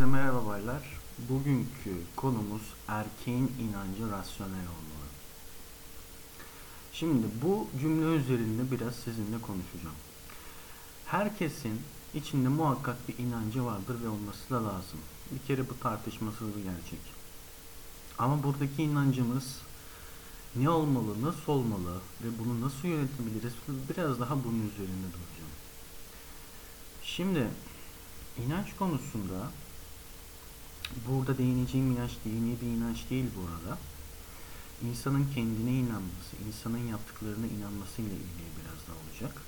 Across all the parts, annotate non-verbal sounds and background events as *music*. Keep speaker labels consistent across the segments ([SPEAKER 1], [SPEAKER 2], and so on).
[SPEAKER 1] Herkese merhaba. Bugünkü konumuz erkeğin inancı rasyonel olmalı. Şimdi bu cümle üzerinde biraz sizinle konuşacağım. Herkesin içinde muhakkak bir inancı vardır ve olması da lazım. Bir kere bu tartışmasız bir gerçek. Ama buradaki inancımız ne olmalı, nasıl olmalı ve bunu nasıl yönetebiliriz biraz daha bunun üzerinde duracağım. Şimdi inanç konusunda burada değineceğim inanç dini bir inanç değil bu arada. İnsanın kendine inanması, insanın yaptıklarına inanmasıyla ilgili biraz daha olacak.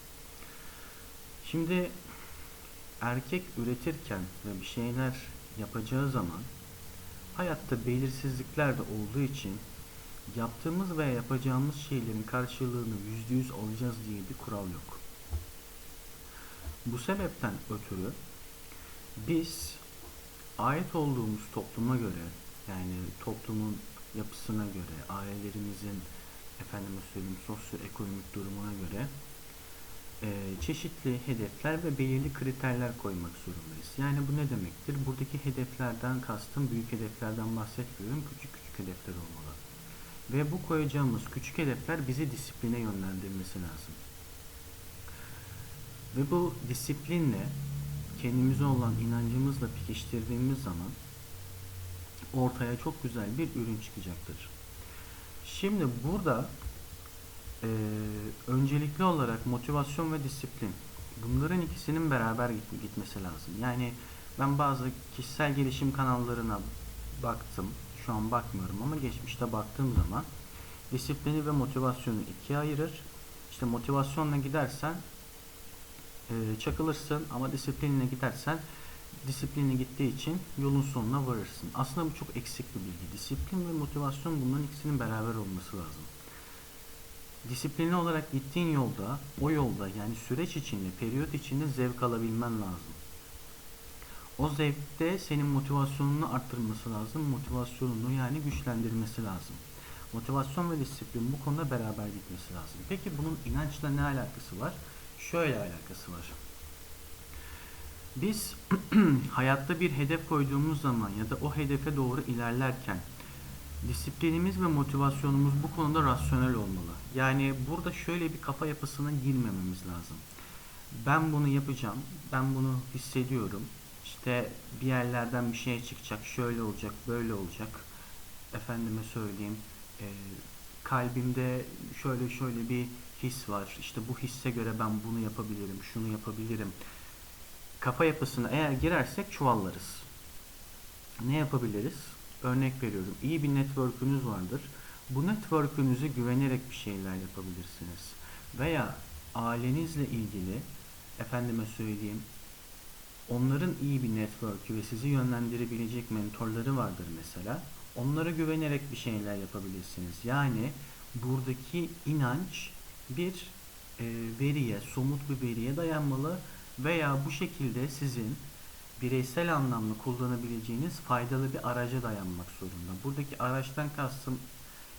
[SPEAKER 1] Şimdi erkek üretirken ve bir şeyler yapacağı zaman hayatta belirsizlikler de olduğu için yaptığımız veya yapacağımız şeylerin karşılığını yüzde yüz alacağız diye bir kural yok. Bu sebepten ötürü biz ait olduğumuz topluma göre yani toplumun yapısına göre, ailelerimizin efendime söyleyeyim sosyoekonomik durumuna göre e, çeşitli hedefler ve belirli kriterler koymak zorundayız. Yani bu ne demektir? Buradaki hedeflerden kastım büyük hedeflerden bahsetmiyorum. Küçük küçük hedefler olmalı. Ve bu koyacağımız küçük hedefler bizi disipline yönlendirmesi lazım. Ve bu disiplinle kendimize olan inancımızla pekiştirdiğimiz zaman ortaya çok güzel bir ürün çıkacaktır. Şimdi burada e, öncelikli olarak motivasyon ve disiplin bunların ikisinin beraber git- gitmesi lazım. Yani ben bazı kişisel gelişim kanallarına baktım. Şu an bakmıyorum ama geçmişte baktığım zaman disiplini ve motivasyonu ikiye ayırır. İşte motivasyonla gidersen e, çakılırsın ama disiplinle gidersen disiplinle gittiği için yolun sonuna varırsın. Aslında bu çok eksik bir bilgi. Disiplin ve motivasyon bunların ikisinin beraber olması lazım. Disiplinli olarak gittiğin yolda, o yolda yani süreç içinde, periyot içinde zevk alabilmen lazım. O zevkte senin motivasyonunu arttırması lazım. Motivasyonunu yani güçlendirmesi lazım. Motivasyon ve disiplin bu konuda beraber gitmesi lazım. Peki bunun inançla ne alakası var? Şöyle alakası var. Biz *clears throat* hayatta bir hedef koyduğumuz zaman ya da o hedefe doğru ilerlerken disiplinimiz ve motivasyonumuz bu konuda rasyonel olmalı. Yani burada şöyle bir kafa yapısına girmememiz lazım. Ben bunu yapacağım, ben bunu hissediyorum. İşte bir yerlerden bir şey çıkacak, şöyle olacak, böyle olacak. Efendime söyleyeyim, e, kalbimde şöyle şöyle bir his var. İşte bu hisse göre ben bunu yapabilirim, şunu yapabilirim. Kafa yapısına eğer girersek çuvallarız. Ne yapabiliriz? Örnek veriyorum. İyi bir network'ünüz vardır. Bu network'ünüze güvenerek bir şeyler yapabilirsiniz. Veya ailenizle ilgili efendime söyleyeyim onların iyi bir network'ü ve sizi yönlendirebilecek mentorları vardır mesela. Onlara güvenerek bir şeyler yapabilirsiniz. Yani buradaki inanç bir e, veriye, somut bir veriye dayanmalı veya bu şekilde sizin bireysel anlamda kullanabileceğiniz faydalı bir araca dayanmak zorunda. Buradaki araçtan kastım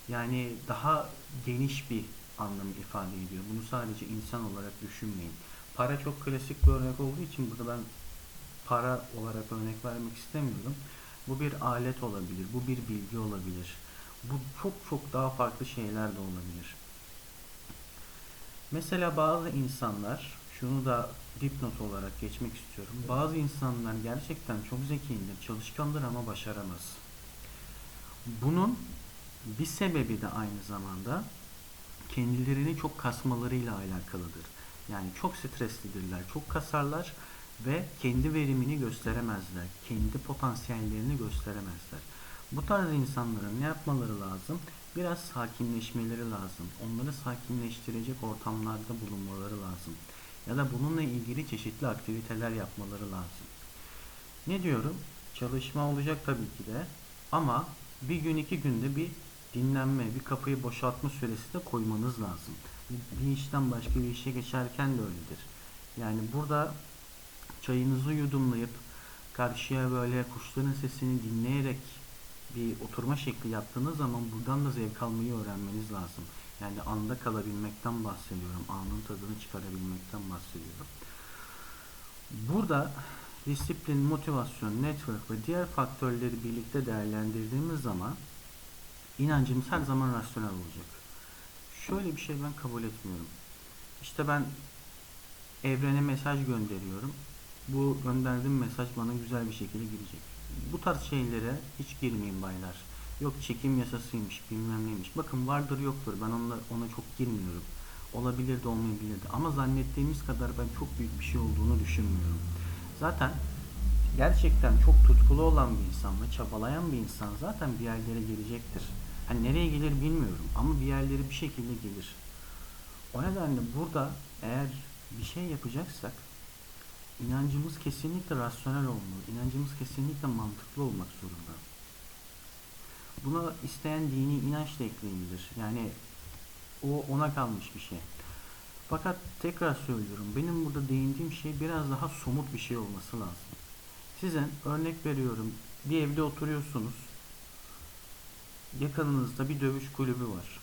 [SPEAKER 1] yani daha geniş bir anlam ifade ediyor. Bunu sadece insan olarak düşünmeyin. Para çok klasik bir örnek olduğu için burada ben para olarak örnek vermek istemiyorum. Bu bir alet olabilir, bu bir bilgi olabilir. Bu çok çok daha farklı şeyler de olabilir. Mesela bazı insanlar, şunu da dipnot olarak geçmek istiyorum. Bazı insanlar gerçekten çok zekidir, çalışkandır ama başaramaz. Bunun bir sebebi de aynı zamanda kendilerini çok kasmalarıyla alakalıdır. Yani çok streslidirler, çok kasarlar ve kendi verimini gösteremezler. Kendi potansiyellerini gösteremezler. Bu tarz insanların ne yapmaları lazım? Biraz sakinleşmeleri lazım. Onları sakinleştirecek ortamlarda bulunmaları lazım. Ya da bununla ilgili çeşitli aktiviteler yapmaları lazım. Ne diyorum? Çalışma olacak tabii ki de. Ama bir gün iki günde bir dinlenme, bir kafayı boşaltma süresi de koymanız lazım. Bir işten başka bir işe geçerken de öyledir. Yani burada çayınızı yudumlayıp karşıya böyle kuşların sesini dinleyerek bir oturma şekli yaptığınız zaman buradan da zevk almayı öğrenmeniz lazım. Yani anda kalabilmekten bahsediyorum. Anın tadını çıkarabilmekten bahsediyorum. Burada disiplin, motivasyon, network ve diğer faktörleri birlikte değerlendirdiğimiz zaman inancımız her zaman rasyonel olacak. Şöyle bir şey ben kabul etmiyorum. İşte ben evrene mesaj gönderiyorum. Bu gönderdiğim mesaj bana güzel bir şekilde girecek. Bu tarz şeylere hiç girmeyin baylar. Yok çekim yasasıymış, bilmem neymiş. Bakın vardır yoktur. Ben ona, ona çok girmiyorum. Olabilir de olmayabilir de. Ama zannettiğimiz kadar ben çok büyük bir şey olduğunu düşünmüyorum. Zaten gerçekten çok tutkulu olan bir insan ve çabalayan bir insan zaten bir yerlere gelecektir. Hani nereye gelir bilmiyorum ama bir yerlere bir şekilde gelir. O nedenle burada eğer bir şey yapacaksak inancımız kesinlikle rasyonel olmalı. İnancımız kesinlikle mantıklı olmak zorunda. Buna isteyen dini inanç da ekleyebilir. Yani o ona kalmış bir şey. Fakat tekrar söylüyorum benim burada değindiğim şey biraz daha somut bir şey olması lazım. Sizin örnek veriyorum bir evde oturuyorsunuz. Yakınınızda bir dövüş kulübü var.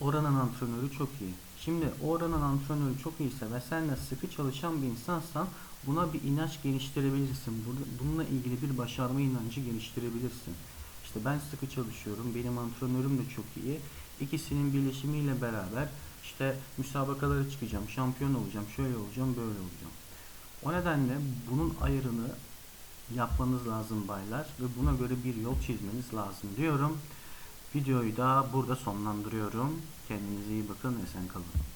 [SPEAKER 1] Oranın antrenörü çok iyi. Şimdi oranın antrenörü çok iyiyse ve sen de sıkı çalışan bir insansan buna bir inanç geliştirebilirsin. Bununla ilgili bir başarma inancı geliştirebilirsin. İşte ben sıkı çalışıyorum, benim antrenörüm de çok iyi. İkisinin birleşimiyle beraber işte müsabakalara çıkacağım, şampiyon olacağım, şöyle olacağım, böyle olacağım. O nedenle bunun ayarını yapmanız lazım baylar ve buna göre bir yol çizmeniz lazım diyorum. Videoyu da burada sonlandırıyorum. Kendinize iyi bakın, esen kalın.